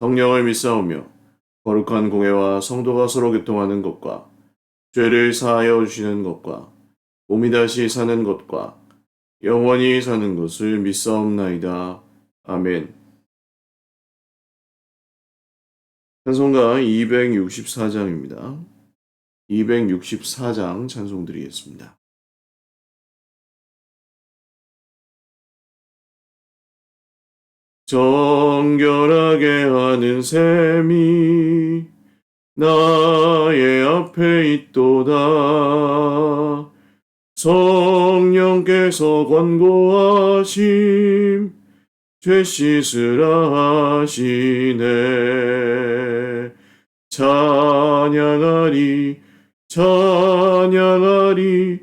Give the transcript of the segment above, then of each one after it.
성령을 믿사오며 거룩한 공회와 성도가 서로 교통하는 것과 죄를 사하여 주시는 것과 몸이 다시 사는 것과 영원히 사는 것을 믿사옵나이다. 아멘. 찬송가 264장입니다. 264장 찬송 드리겠습니다. 정결하게 하는 셈이 나의 앞에 있도다. 성령께서 권고하심 죄 씻으라 하시네. 찬양하리 찬양하리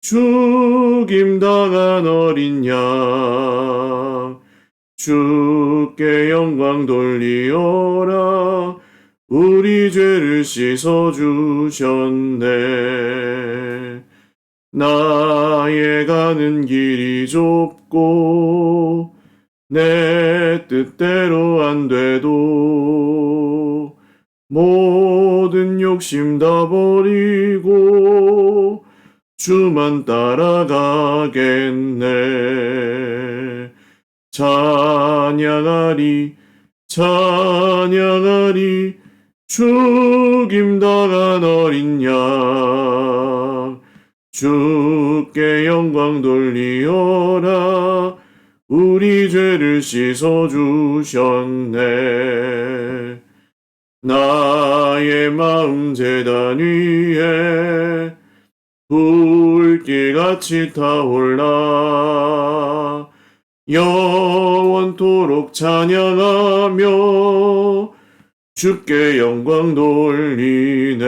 죽임당한 어린 양 주께 영광 돌리어라. 우리 죄를 씻어 주셨네. 나의 가는 길이 좁고 내 뜻대로 안 돼도 모든 욕심 다 버리고 주만 따라가겠네. 찬양하리 찬양하리 죽임 당한 어린 양. 주께 영광 돌리어라 우리 죄를 씻어 주셨네. 나의 마음 재단 위에 불길같이 타올라 영원토록 찬양하며 주께 영광 돌리네.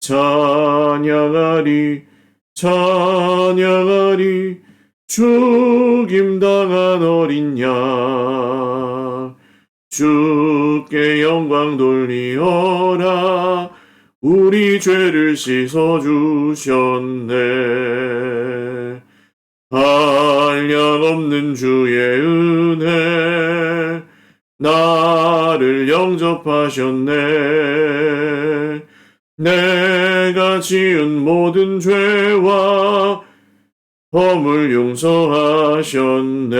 찬양하리 찬양하리 죽임당한 어린 양. 주께 영광 돌리어라. 우리 죄를 씻어 주셨네 주의 은혜 나를 영접하셨네. 내가 지은 모든 죄와 범을 용서하셨네.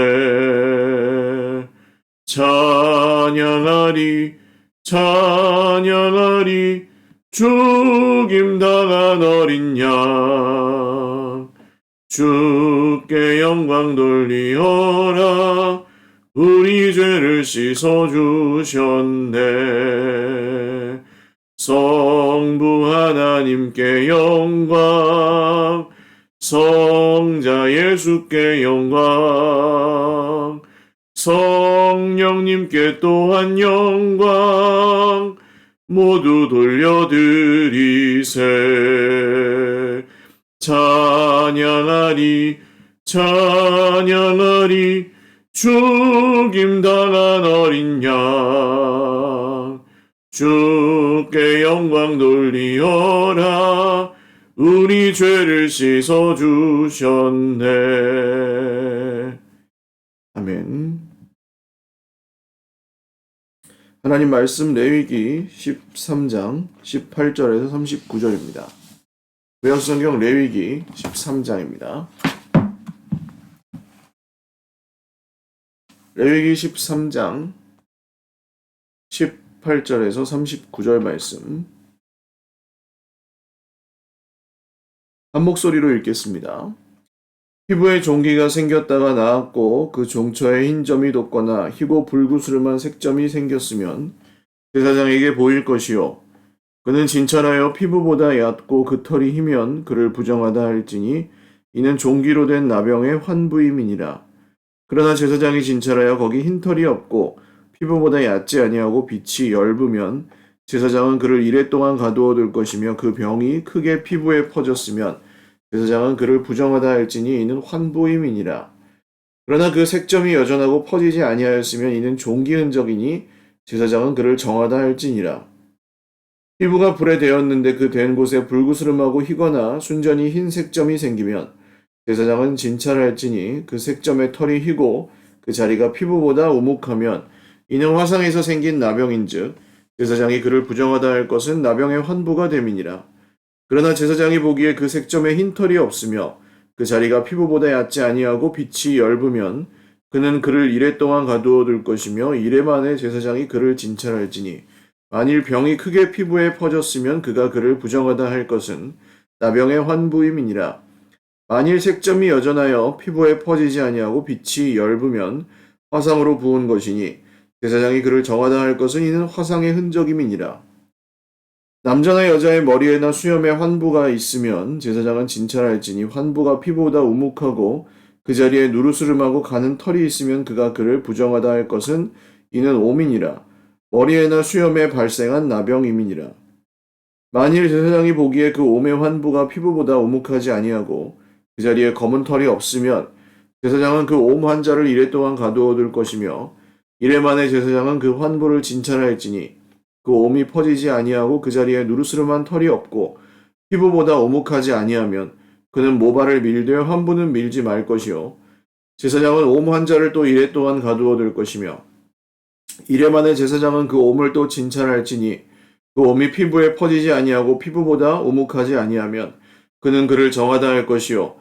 찬양하리 찬양하리 죽임당한 어린 양. 주 께 영광 돌리어라. 우리 죄를 씻어 주셨네. 성부 하나님께 영광 성자 예수께 영광 성령님께 또한 영광 모두 돌려드리세. 찬양하리 찬양하리 죽임당한 어린 양 주께 영광 돌리어라 우리 죄를 씻어 주셨네 아멘 하나님 말씀 레위기 13장 18절에서 39절입니다. 외역성경 레위기 13장입니다. 레위기 13장 18절에서 39절 말씀 한 목소리로 읽겠습니다. 피부에 종기가 생겼다가 나았고 그 종처에 흰 점이 돋거나 희고 불구스름한 색점이 생겼으면 제사장에게 보일 것이요 그는 진찰하여 피부보다 얕고 그 털이 희면 그를 부정하다 할지니 이는 종기로 된 나병의 환부임이니라. 그러나 제사장이 진찰하여 거기 흰 털이 없고 피부보다 얕지 아니하고 빛이 엷으면 제사장은 그를 이래 동안 가두어 둘 것이며 그 병이 크게 피부에 퍼졌으면 제사장은 그를 부정하다 할지니 이는 환부임이니라. 그러나 그 색점이 여전하고 퍼지지 아니하였으면 이는 종기 흔적이니 제사장은 그를 정하다 할지니라. 피부가 불에 대었는데 그 된 곳에 불구스름하고 희거나 순전히 흰 색점이 생기면 제사장은 진찰할지니 그 색점의 털이 희고 그 자리가 피부보다 우묵하면 이는 화상에서 생긴 나병인즉 제사장이 그를 부정하다 할 것은 나병의 환부가 됨이니라. 그러나 제사장이 보기에 그 색점에 흰 털이 없으며 그 자리가 피부보다 얕지 아니하고 빛이 엷으면 그는 그를 이래 동안 가두어 둘 것이며 이래 만에 제사장이 그를 진찰할지니 만일 병이 크게 피부에 퍼졌으면 그가 그를 부정하다 할 것은 나병의 환부임이니라. 만일 색점이 여전하여 피부에 퍼지지 아니하고 빛이 엷으면 화상으로 부은 것이니 제사장이 그를 정하다 할 것은 이는 화상의 흔적임이니라. 남자나 여자의 머리에나 수염에 환부가 있으면 제사장은 진찰할지니 환부가 피부보다 우묵하고 그 자리에 누르스름하고 가는 털이 있으면 그가 그를 부정하다 할 것은 이는 오민이라. 머리에나 수염에 발생한 나병임이니라. 만일 제사장이 보기에 그 오의 환부가 피부보다 오묵하지 아니하고 그 자리에 검은 털이 없으면 제사장은 그 옴 환자를 이래 동안 가두어 둘 것이며 이래 만에 제사장은 그 환부를 진찰할지니 그 옴이 퍼지지 아니하고 그 자리에 누르스름한 털이 없고 피부보다 오묵하지 아니하면 그는 모발을 밀되 환부는 밀지 말 것이요. 제사장은 옴 환자를 또 이래 동안 가두어 둘 것이며 이래 만에 제사장은 그 옴을 또 진찰할지니 그 옴이 피부에 퍼지지 아니하고 피부보다 오묵하지 아니하면 그는 그를 정하다 할 것이요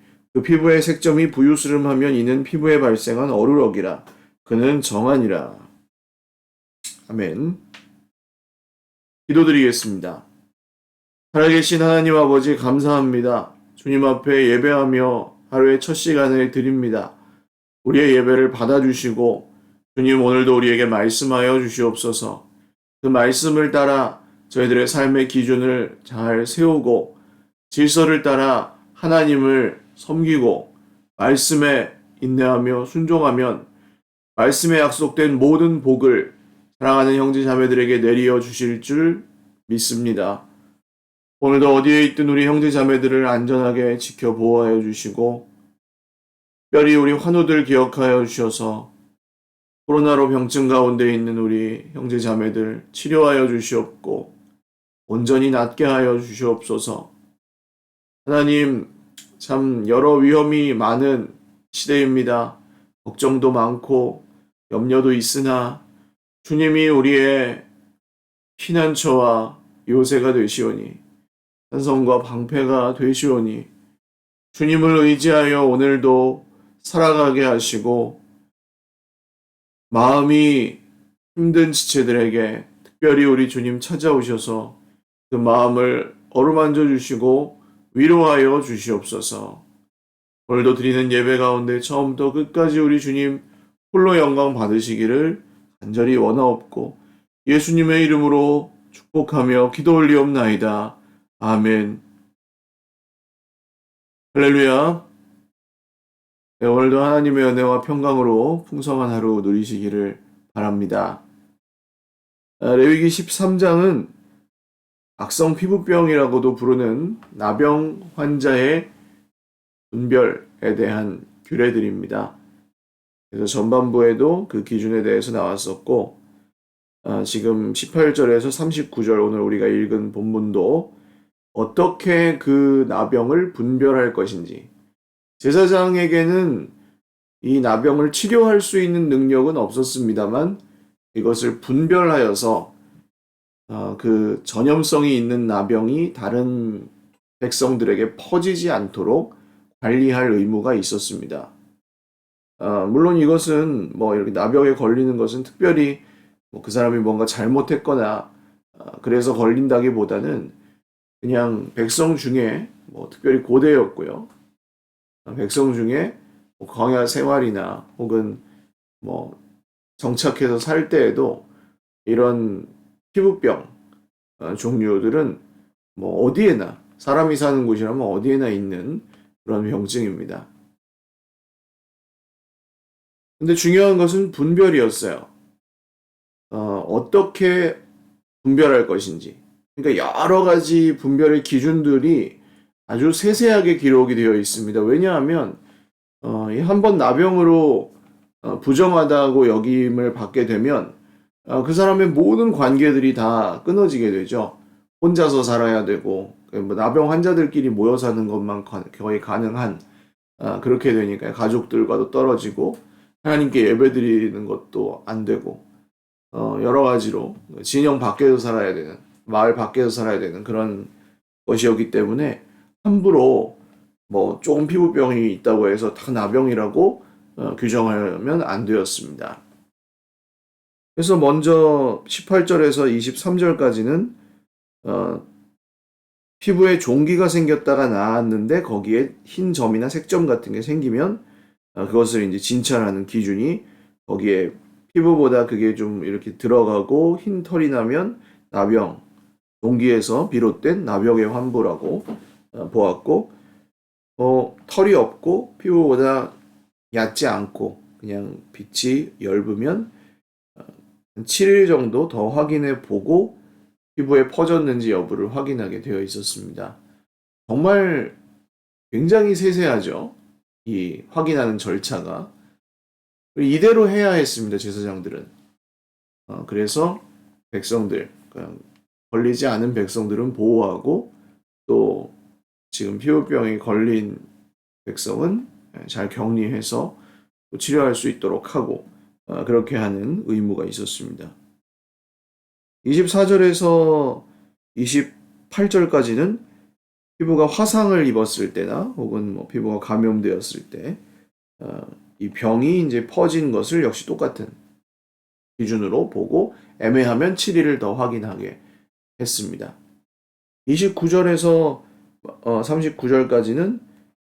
그 피부의 색점이 부유스름하면 이는 피부에 발생한 어루럭이라 그는 정하니라. 아멘. 기도드리겠습니다. 살아계신 하나님 아버지 감사합니다. 주님 앞에 예배하며 하루의 첫 시간을 드립니다. 우리의 예배를 받아주시고 주님 오늘도 우리에게 말씀하여 주시옵소서. 그 말씀을 따라 저희들의 삶의 기준을 잘 세우고 질서를 따라 하나님을 섬기고 말씀에 인내하며 순종하면 말씀에 약속된 모든 복을 사랑하는 형제 자매들에게 내리어 주실 줄 믿습니다. 오늘도 어디에 있든 우리 형제 자매들을 안전하게 지켜 보호하여 주시고 특별히 우리 환우들 기억하여 주셔서 코로나로 병증 가운데 있는 우리 형제 자매들 치료하여 주시옵고 온전히 낫게 하여 주시옵소서. 하나님 참 여러 위험이 많은 시대입니다. 걱정도 많고 염려도 있으나 주님이 우리의 피난처와 요새가 되시오니 산성과 방패가 되시오니 주님을 의지하여 오늘도 살아가게 하시고 마음이 힘든 지체들에게 특별히 우리 주님 찾아오셔서 그 마음을 어루만져 주시고 위로하여 주시옵소서. 오늘도 드리는 예배 가운데 처음부터 끝까지 우리 주님 홀로 영광 받으시기를 간절히 원하옵고 예수님의 이름으로 축복하며 기도 올리옵나이다. 아멘. 할렐루야. 네, 오늘도 하나님의 은혜와 평강으로 풍성한 하루 누리시기를 바랍니다. 아, 레위기 13장은 악성 피부병이라고도 부르는 나병 환자의 분별에 대한 규례들입니다. 그래서 전반부에도 그 기준에 대해서 나왔었고, 아, 지금 18절에서 39절 오늘 우리가 읽은 본문도 어떻게 그 나병을 분별할 것인지, 제사장에게는 이 나병을 치료할 수 있는 능력은 없었습니다만 이것을 분별하여서 어, 그 전염성이 있는 나병이 다른 백성들에게 퍼지지 않도록 관리할 의무가 있었습니다. 어, 물론 이것은 뭐 이렇게 나병에 걸리는 것은 특별히 뭐 그 사람이 뭔가 잘못했거나 아, 그래서 걸린다기보다는 그냥 백성 중에 뭐 특별히 고대였고요. 아, 백성 중에 뭐 광야 생활이나 혹은 뭐 정착해서 살 때에도 이런 피부병 어, 종류들은 뭐 어디에나 사람이 사는 곳이라면 어디에나 있는 그런 병증입니다. 근데 중요한 것은 분별이었어요. 어, 어떻게 분별할 것인지. 그러니까 여러 가지 분별의 기준들이 아주 세세하게 기록이 되어 있습니다. 왜냐하면 어, 한번 나병으로 어, 부정하다고 여김을 받게 되면 어, 그 사람의 모든 관계들이 다 끊어지게 되죠. 혼자서 살아야 되고 뭐 나병 환자들끼리 모여 사는 것만 가- 거의 가능한 아, 그렇게 되니까 가족들과도 떨어지고 하나님께 예배드리는 것도 안 되고 어, 여러 가지로 진영 밖에서 살아야 되는 마을 밖에서 살아야 되는 그런 것이었기 때문에 함부로 뭐 조금 피부병이 있다고 해서 다 나병이라고 어, 규정하면 안 되었습니다. 그래서 먼저 18절에서 23절까지는 어, 피부에 종기가 생겼다가 나았는데 거기에 흰 점이나 색점 같은 게 생기면 어, 그것을 이제 진찰하는 기준이 거기에 피부보다 그게 좀 이렇게 들어가고 흰 털이 나면 나병, 종기에서 비롯된 나병의 환부라고 어, 보았고 어, 털이 없고 피부보다 얕지 않고 그냥 빛이 엷으면 7일 정도 더 확인해 보고 피부에 퍼졌는지 여부를 확인하게 되어 있었습니다. 정말 굉장히 세세하죠. 이 확인하는 절차가. 이대로 해야 했습니다. 제사장들은. 어, 그래서 백성들, 걸리지 않은 백성들은 보호하고 또 지금 피부병이 걸린 백성은 잘 격리해서 또 치료할 수 있도록 하고 어, 그렇게 하는 의무가 있었습니다. 24절에서 28절까지는 피부가 화상을 입었을 때나 혹은 뭐 피부가 감염되었을 때, 어, 이 병이 이제 퍼진 것을 역시 똑같은 기준으로 보고 애매하면 7일을 더 확인하게 했습니다. 29절에서 어, 39절까지는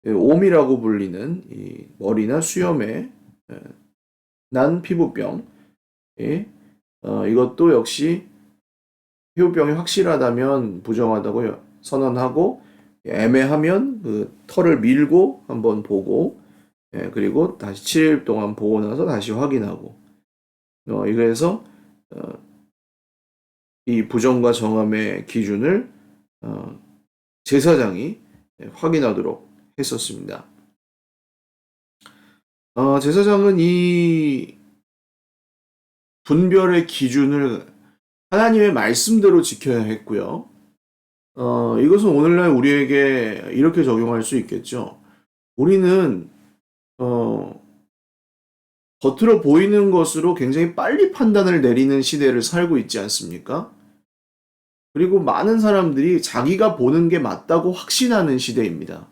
옴이라고 불리는 이 머리나 수염에 에, 난 피부병, 예, 어, 이것도 역시 피부병이 확실하다면 부정하다고 선언하고 애매하면 그 털을 밀고 한번 보고 예, 그리고 다시 7일 동안 보고 나서 다시 확인하고. 어, 이래서 어, 이 부정과 정함의 기준을 어, 제사장이 확인하도록 했었습니다. 어, 제사장은 이 분별의 기준을 하나님의 말씀대로 지켜야 했고요. 어, 이것은 오늘날 우리에게 이렇게 적용할 수 있겠죠. 우리는 어, 겉으로 보이는 것으로 굉장히 빨리 판단을 내리는 시대를 살고 있지 않습니까? 그리고 많은 사람들이 자기가 보는 게 맞다고 확신하는 시대입니다.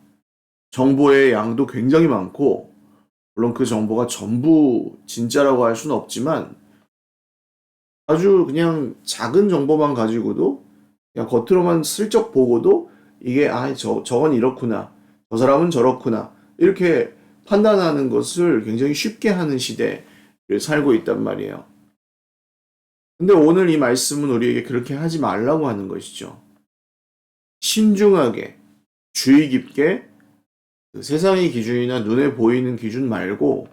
정보의 양도 굉장히 많고, 물론 그 정보가 전부 진짜라고 할 수는 없지만, 아주 그냥 작은 정보만 가지고도, 그냥 겉으로만 슬쩍 보고도, 이게, 아, 저, 저건 이렇구나. 저 사람은 저렇구나. 이렇게 판단하는 것을 굉장히 쉽게 하는 시대를 살고 있단 말이에요. 근데 오늘 이 말씀은 우리에게 그렇게 하지 말라고 하는 것이죠. 신중하게, 주의 깊게 그 세상의 기준이나 눈에 보이는 기준 말고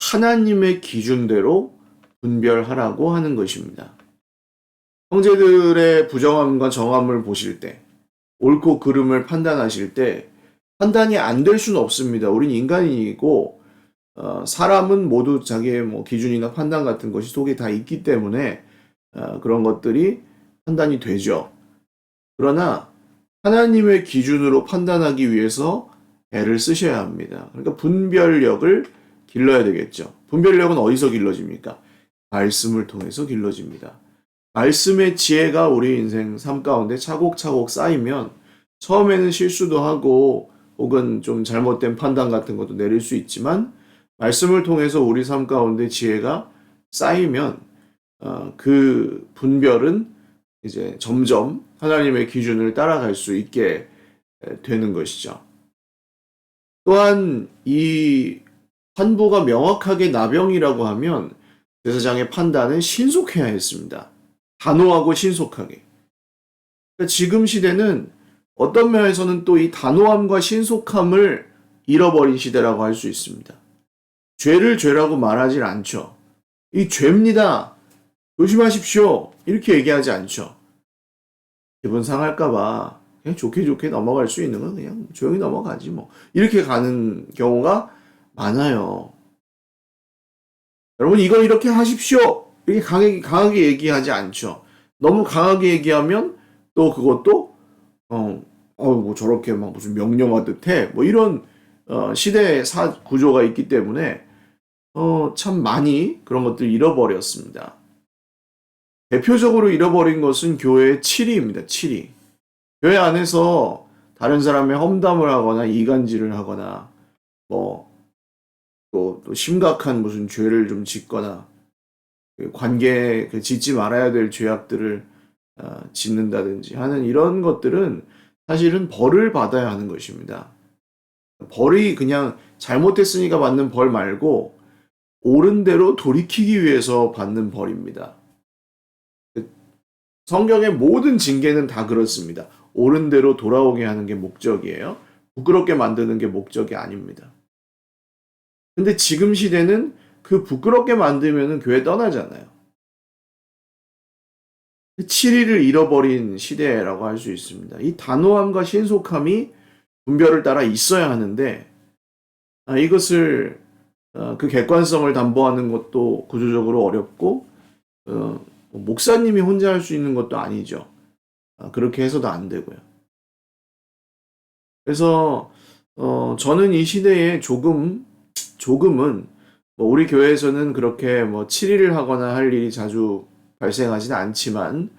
하나님의 기준대로 분별하라고 하는 것입니다. 형제들의 부정함과 정함을 보실 때, 옳고 그름을 판단하실 때, 판단이 안 될 수는 없습니다. 우린 인간이고, 어, 사람은 모두 자기의 뭐 기준이나 판단 같은 것이 속에 다 있기 때문에, 어, 그런 것들이 판단이 되죠. 그러나, 하나님의 기준으로 판단하기 위해서 애를 쓰셔야 합니다. 그러니까 분별력을 길러야 되겠죠. 분별력은 어디서 길러집니까? 말씀을 통해서 길러집니다. 말씀의 지혜가 우리 인생 삶 가운데 차곡차곡 쌓이면 처음에는 실수도 하고 혹은 좀 잘못된 판단 같은 것도 내릴 수 있지만 말씀을 통해서 우리 삶 가운데 지혜가 쌓이면 어, 그 분별은 이제 점점 하나님의 기준을 따라갈 수 있게 되는 것이죠. 또한 이 환부가 명확하게 나병이라고 하면 제사장의 판단은 신속해야 했습니다. 단호하고 신속하게. 그러니까 지금 시대는 어떤 면에서는 또 이 단호함과 신속함을 잃어버린 시대라고 할 수 있습니다. 죄를 죄라고 말하지 않죠. 이 죄입니다. 조심하십시오. 이렇게 얘기하지 않죠. 기분 상할까봐 그냥 좋게 좋게 넘어갈 수 있는 건 그냥 조용히 넘어가지 뭐. 이렇게 가는 경우가 많아요. 여러분 이걸 이렇게 하십시오. 이렇게 강하게, 강하게 얘기하지 않죠. 너무 강하게 얘기하면 또 그것도 어, 어, 뭐 저렇게 막 무슨 명령하듯 해. 뭐 이런 어, 시대의 사, 구조가 있기 때문에 어, 참 많이 그런 것들 잃어버렸습니다. 대표적으로 잃어버린 것은 교회의 치리입니다. 치리. 교회 안에서 다른 사람의 험담을 하거나 이간질을 하거나 뭐 또, 또 심각한 무슨 죄를 좀 짓거나 그 관계 그 짓지 말아야 될 죄악들을 어, 짓는다든지 하는 이런 것들은 사실은 벌을 받아야 하는 것입니다. 벌이 그냥 잘못했으니까 받는 벌 말고 옳은 대로 돌이키기 위해서 받는 벌입니다. 성경의 모든 징계는 다 그렇습니다. 옳은 대로 돌아오게 하는 게 목적이에요. 부끄럽게 만드는 게 목적이 아닙니다. 근데 지금 시대는 그 부끄럽게 만들면 교회 떠나잖아요. 7일을 잃어버린 시대라고 할 수 있습니다. 이 단호함과 신속함이 분별을 따라 있어야 하는데 아, 이것을 어, 그 객관성을 담보하는 것도 구조적으로 어렵고 어, 목사님이 혼자 할 수 있는 것도 아니죠. 아, 그렇게 해서도 안 되고요. 그래서 어, 저는 이 시대에 조금 조금은 뭐 우리 교회에서는 그렇게 뭐 7일을 하거나 할 일이 자주 발생하지는 않지만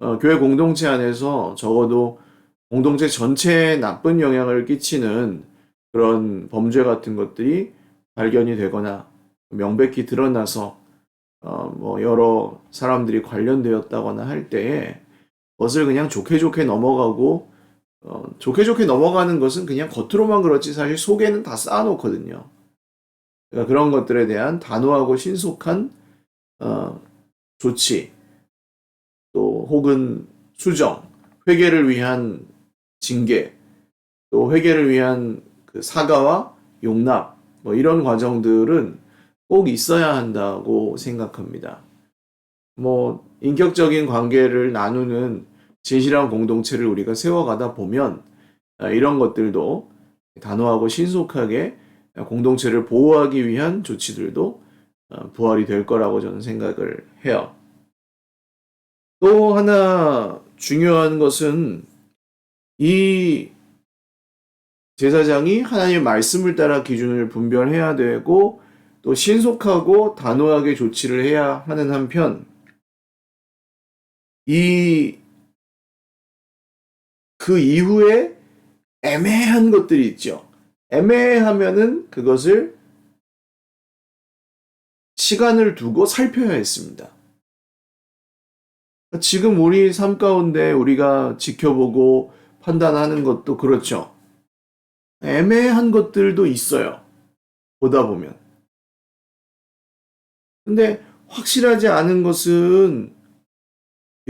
어, 교회 공동체 안에서 적어도 공동체 전체에 나쁜 영향을 끼치는 그런 범죄 같은 것들이 발견이 되거나 명백히 드러나서 어, 뭐 여러 사람들이 관련되었다거나 할 때에 그 것을 그냥 좋게 좋게 넘어가고 어, 좋게 좋게 넘어가는 것은 그냥 겉으로만 그렇지 사실 속에는 다 쌓아놓거든요. 그러니까 그런 것들에 대한 단호하고 신속한 어, 조치 또 혹은 수정 회개를 위한 징계 또 회개를 위한 그 사과와 용납 뭐 이런 과정들은 꼭 있어야 한다고 생각합니다. 뭐 인격적인 관계를 나누는 진실한 공동체를 우리가 세워가다 보면 아, 이런 것들도 단호하고 신속하게 공동체를 보호하기 위한 조치들도 어, 부활이 될 거라고 저는 생각을 해요. 또 하나 중요한 것은 이 제사장이 하나님의 말씀을 따라 기준을 분별해야 되고 또 신속하고 단호하게 조치를 해야 하는 한편 이 그 이후에 애매한 것들이 있죠. 애매하면은 그것을 시간을 두고 살펴야 했습니다. 지금 우리 삶 가운데 우리가 지켜보고 판단하는 것도 그렇죠. 애매한 것들도 있어요. 보다 보면. 근데 확실하지 않은 것은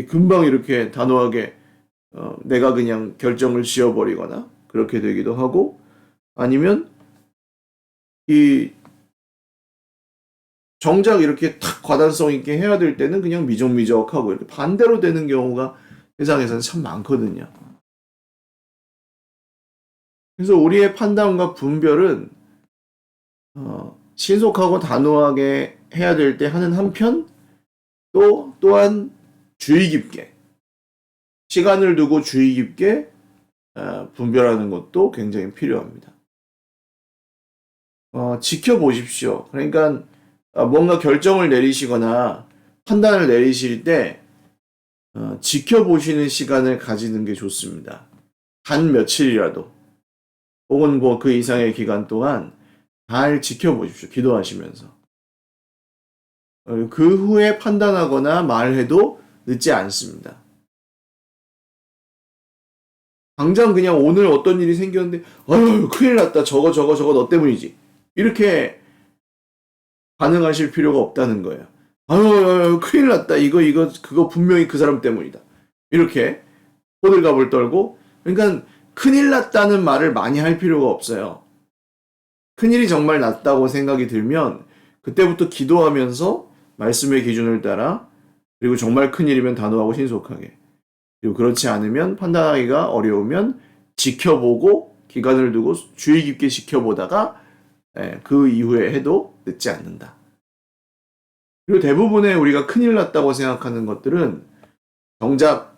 금방 이렇게 단호하게 어, 내가 그냥 결정을 지어버리거나 그렇게 되기도 하고 아니면 이 정작 이렇게 탁 과단성 있게 해야 될 때는 그냥 미적미적하고 이렇게 반대로 되는 경우가 세상에서는 참 많거든요. 그래서 우리의 판단과 분별은 어, 신속하고 단호하게 해야 될 때 하는 한편 또 또한 주의 깊게 시간을 두고 주의 깊게 어, 분별하는 것도 굉장히 필요합니다. 어, 지켜보십시오. 그러니까 어, 뭔가 결정을 내리시거나 판단을 내리실 때 어, 지켜보시는 시간을 가지는 게 좋습니다. 단 며칠이라도 혹은 뭐 그 이상의 기간 동안 잘 지켜보십시오. 기도하시면서. 어, 그 후에 판단하거나 말해도 늦지 않습니다. 당장 그냥 오늘 어떤 일이 생겼는데, 아유, 큰일 났다. 저거, 저거, 저거 너 때문이지. 이렇게 반응하실 필요가 없다는 거예요. 아유, 아유, 큰일 났다. 이거, 이거, 그거 분명히 그 사람 때문이다. 이렇게 호들갑을 떨고, 그러니까 큰일 났다는 말을 많이 할 필요가 없어요. 큰일이 정말 났다고 생각이 들면, 그때부터 기도하면서 말씀의 기준을 따라, 그리고 정말 큰일이면 단호하고 신속하게, 그리고 그렇지 않으면 판단하기가 어려우면 지켜보고 기간을 두고 주의 깊게 지켜보다가 예, 그 이후에 해도 늦지 않는다. 그리고 대부분의 우리가 큰일 났다고 생각하는 것들은 정작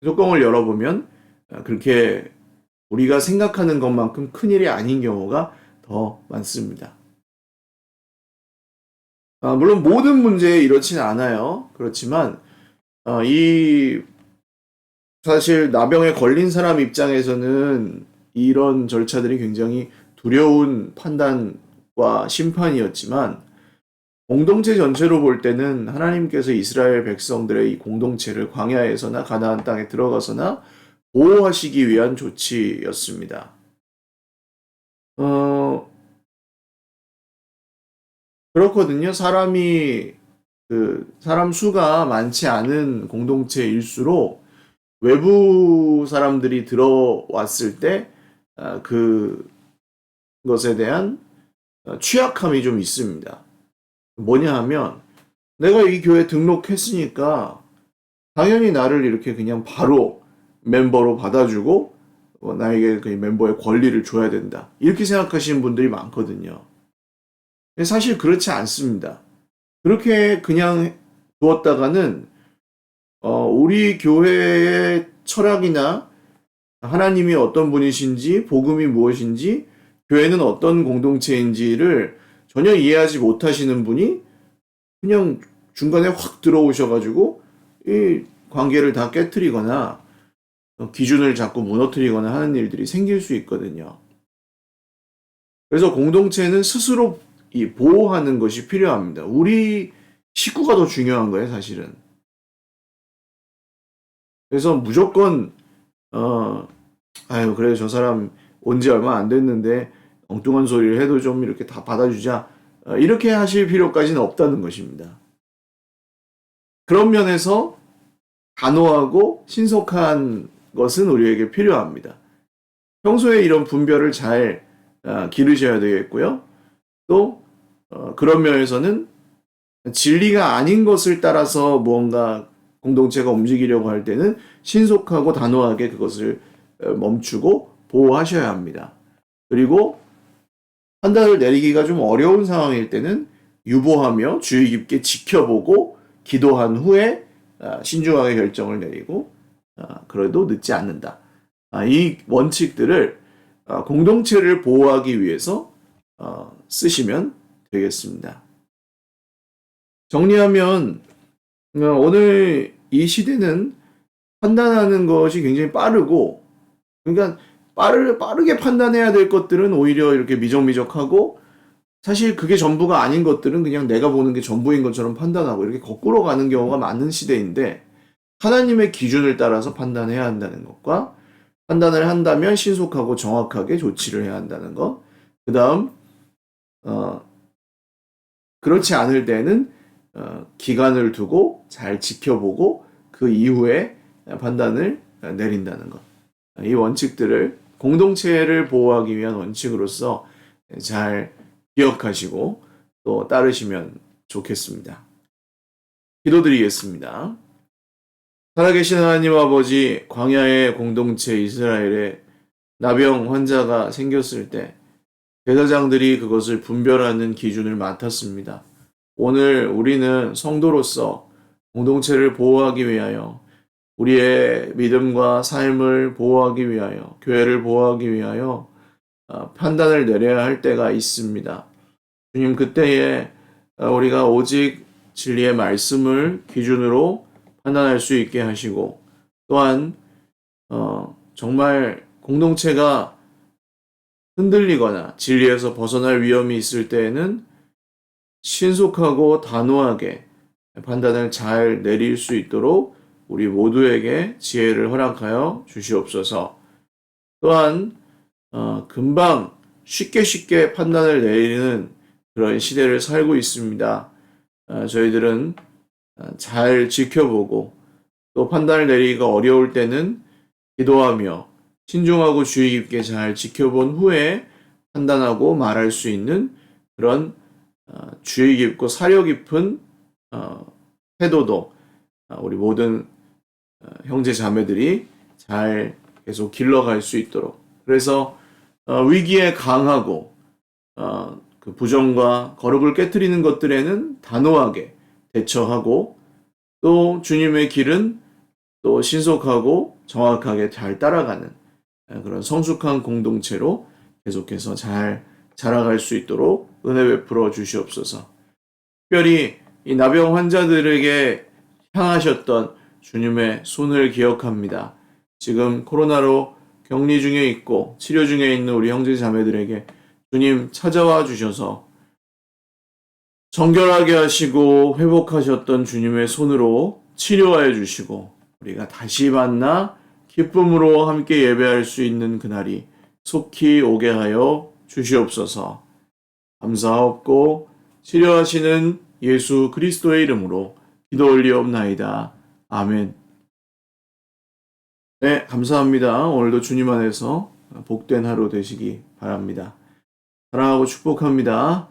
뚜껑을 열어보면 아, 그렇게 우리가 생각하는 것만큼 큰일이 아닌 경우가 더 많습니다. 아, 물론 모든 문제에 이렇진 않아요. 그렇지만 어, 이 사실 나병에 걸린 사람 입장에서는 이런 절차들이 굉장히 두려운 판단과 심판이었지만 공동체 전체로 볼 때는 하나님께서 이스라엘 백성들의 이 공동체를 광야에서나 가나안 땅에 들어가서나 보호하시기 위한 조치였습니다. 어, 그렇거든요. 사람이 그 사람 수가 많지 않은 공동체일수록 외부 사람들이 들어왔을 때 아, 그 것에 대한 어, 취약함이 좀 있습니다. 뭐냐 하면 내가 이 교회 등록했으니까 당연히 나를 이렇게 그냥 바로 멤버로 받아주고 어, 나에게 그 멤버의 권리를 줘야 된다. 이렇게 생각하시는 분들이 많거든요. 사실 그렇지 않습니다. 그렇게 그냥 두었다가는 어, 우리 교회의 철학이나 하나님이 어떤 분이신지, 복음이 무엇인지, 교회는 어떤 공동체인지를 전혀 이해하지 못하시는 분이 그냥 중간에 확 들어오셔가지고 이 관계를 다 깨뜨리거나 어, 기준을 자꾸 무너뜨리거나 하는 일들이 생길 수 있거든요. 그래서 공동체는 스스로 이 보호하는 것이 필요합니다. 우리 식구가 더 중요한 거예요, 사실은. 그래서 무조건 어 아유 그래 저 사람 온 지 얼마 안 됐는데 엉뚱한 소리를 해도 좀 이렇게 다 받아주자 어, 이렇게 하실 필요까지는 없다는 것입니다. 그런 면에서 단호하고 신속한 것은 우리에게 필요합니다. 평소에 이런 분별을 잘 어, 기르셔야 되겠고요. 또 어, 그런 면에서는 진리가 아닌 것을 따라서 무언가 공동체가 움직이려고 할 때는 신속하고 단호하게 그것을 어, 멈추고 보호하셔야 합니다. 그리고 판단을 내리기가 좀 어려운 상황일 때는 유보하며 주의 깊게 지켜보고 기도한 후에 아, 신중하게 결정을 내리고 아, 그래도 늦지 않는다. 아, 이 원칙들을 공동체를 보호하기 위해서 어, 쓰시면 되겠습니다. 정리하면 어, 오늘 이 시대는 판단하는 것이 굉장히 빠르고, 그러니까 빠르, 빠르게 판단해야 될 것들은 오히려 이렇게 미적미적하고, 사실 그게 전부가 아닌 것들은 그냥 내가 보는 게 전부인 것처럼 판단하고, 이렇게 거꾸로 가는 경우가 많은 시대인데, 하나님의 기준을 따라서 판단해야 한다는 것과, 판단을 한다면 신속하고 정확하게 조치를 해야 한다는 것, 그 다음, 어, 그렇지 않을 때는 어, 기간을 두고 잘 지켜보고 그 이후에 판단을 내린다는 것. 이 원칙들을 공동체를 보호하기 위한 원칙으로서 잘 기억하시고 또 따르시면 좋겠습니다. 기도드리겠습니다. 살아계신 하나님 아버지, 광야의 공동체 이스라엘에 나병 환자가 생겼을 때 대사장들이 그것을 분별하는 기준을 맡았습니다. 오늘 우리는 성도로서 공동체를 보호하기 위하여 우리의 믿음과 삶을 보호하기 위하여 교회를 보호하기 위하여 어, 판단을 내려야 할 때가 있습니다. 주님 그때에 어, 우리가 오직 진리의 말씀을 기준으로 판단할 수 있게 하시고 또한 어, 정말 공동체가 흔들리거나 진리에서 벗어날 위험이 있을 때에는 신속하고 단호하게 판단을 잘 내릴 수 있도록 우리 모두에게 지혜를 허락하여 주시옵소서. 또한 어, 금방 쉽게 쉽게 판단을 내리는 그런 시대를 살고 있습니다. 어, 저희들은 어, 잘 지켜보고 또 판단을 내리기가 어려울 때는 기도하며 신중하고 주의 깊게 잘 지켜본 후에 판단하고 말할 수 있는 그런 어, 주의 깊고 사려 깊은 어, 태도도 어, 우리 모든 어, 형제 자매들이 잘 계속 길러갈 수 있도록. 그래서 어, 위기에 강하고 어, 그 부정과 거룩을 깨뜨리는 것들에는 단호하게 대처하고 또 주님의 길은 또 신속하고 정확하게 잘 따라가는 어, 그런 성숙한 공동체로 계속해서 잘 자라갈 수 있도록 은혜 베풀어 주시옵소서. 특별히 이 나병 환자들에게 향하셨던 주님의 손을 기억합니다. 지금 코로나로 격리 중에 있고 치료 중에 있는 우리 형제 자매들에게 주님 찾아와 주셔서 정결하게 하시고 회복하셨던 주님의 손으로 치료하여 주시고 우리가 다시 만나 기쁨으로 함께 예배할 수 있는 그날이 속히 오게 하여 주시옵소서. 감사하옵고 치료하시는 예수 그리스도의 이름으로 기도 올리옵나이다. 아멘. 네, 감사합니다. 오늘도 주님 안에서 복된 하루 되시기 바랍니다. 사랑하고 축복합니다.